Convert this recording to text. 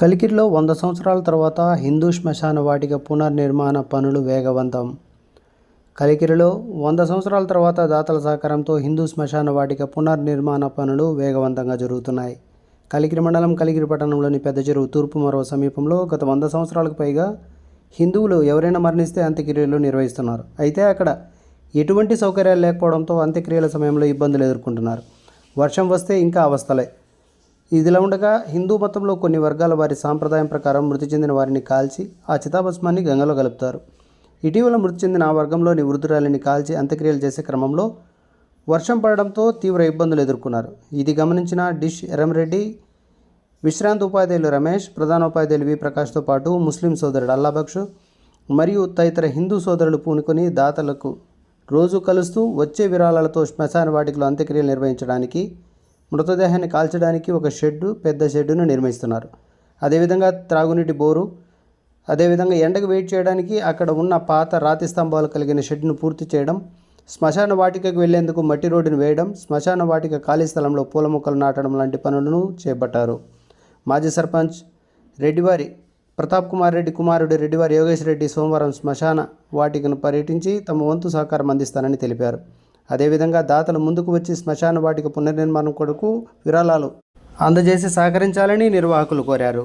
కలికిరిలో వంద సంవత్సరాల తర్వాత హిందూ శ్మశాన వాటిక పునర్నిర్మాణ పనులు వేగవంతం. కలికిరిలో వంద సంవత్సరాల తర్వాత దాతల సహకారంతో హిందూ శ్మశాన వాటిక పునర్నిర్మాణ పనులు వేగవంతంగా జరుగుతున్నాయి. కలికిరి మండలం కలికిరి పట్టణంలోని పెద్ద చెరువు తూర్పు మరో సమీపంలో గత వంద సంవత్సరాలకు పైగా హిందువులు ఎవరైనా మరణిస్తే అంత్యక్రియలు నిర్వహిస్తున్నారు. అయితే అక్కడ ఎటువంటి సౌకర్యాలు లేకపోవడంతో అంత్యక్రియల సమయంలో ఇబ్బందులు ఎదుర్కొంటున్నారు. వర్షం వస్తే ఇంకా అవస్థలే. ఇదిలా ఉండగా హిందూ మతంలో కొన్ని వర్గాల వారి సాంప్రదాయం ప్రకారం మృతి చెందిన వారిని కాల్చి ఆ చితాభస్మాన్ని గంగలో కలుపుతారు. ఇటీవల మృతి చెందిన ఆ వర్గంలోని వృద్ధురాలిని కాల్చి అంత్యక్రియలు చేసే క్రమంలో వర్షం పడడంతో తీవ్ర ఇబ్బందులు ఎదుర్కొన్నారు. ఇది గమనించిన డిష్ ఎరంరెడ్డి విశ్రాంత ఉపాధ్యాయులు రమేష్ ప్రధాన ఉపాధ్యాయులు వి. ప్రకాష్తో పాటు ముస్లిం సోదరుడు అల్లాబక్షు మరియు తదితర హిందూ సోదరులు పూనుకొని దాతలకు రోజు కలుస్తూ వచ్చే విరాళాలతో శ్మశాన వాటికలో అంత్యక్రియలు నిర్వహించడానికి మృతదేహాన్ని కాల్చడానికి ఒక షెడ్డు పెద్ద షెడ్డును నిర్మిస్తున్నారు. అదేవిధంగా త్రాగునీటి బోరు అదేవిధంగా ఎండకు వెయిట్ చేయడానికి అక్కడ ఉన్న పాత రాతి స్తంభాలు కలిగిన షెడ్ను పూర్తి చేయడం శ్మశాన వాటికకు వెళ్ళేందుకు మట్టి రోడ్డును వేయడం శ్మశాన వాటిక ఖాళీ స్థలంలో పూల మొక్కలు నాటడం లాంటి పనులను చేపట్టారు. మాజీ సర్పంచ్ రెడ్డివారి ప్రతాప్ కుమార్ రెడ్డి కుమారుడు రెడ్డివారి యోగేష్ రెడ్డి సోమవారం శ్మశాన వాటికను పర్యటించి తమ వంతు సహకారం అందిస్తానని తెలిపారు. అదేవిధంగా దాతలు ముందుకు వచ్చి శ్మశాన వాటిక పునర్నిర్మాణం కొరకు విరాళాలు అందజేసి సహకరించాలని నిర్వాహకులు కోరారు.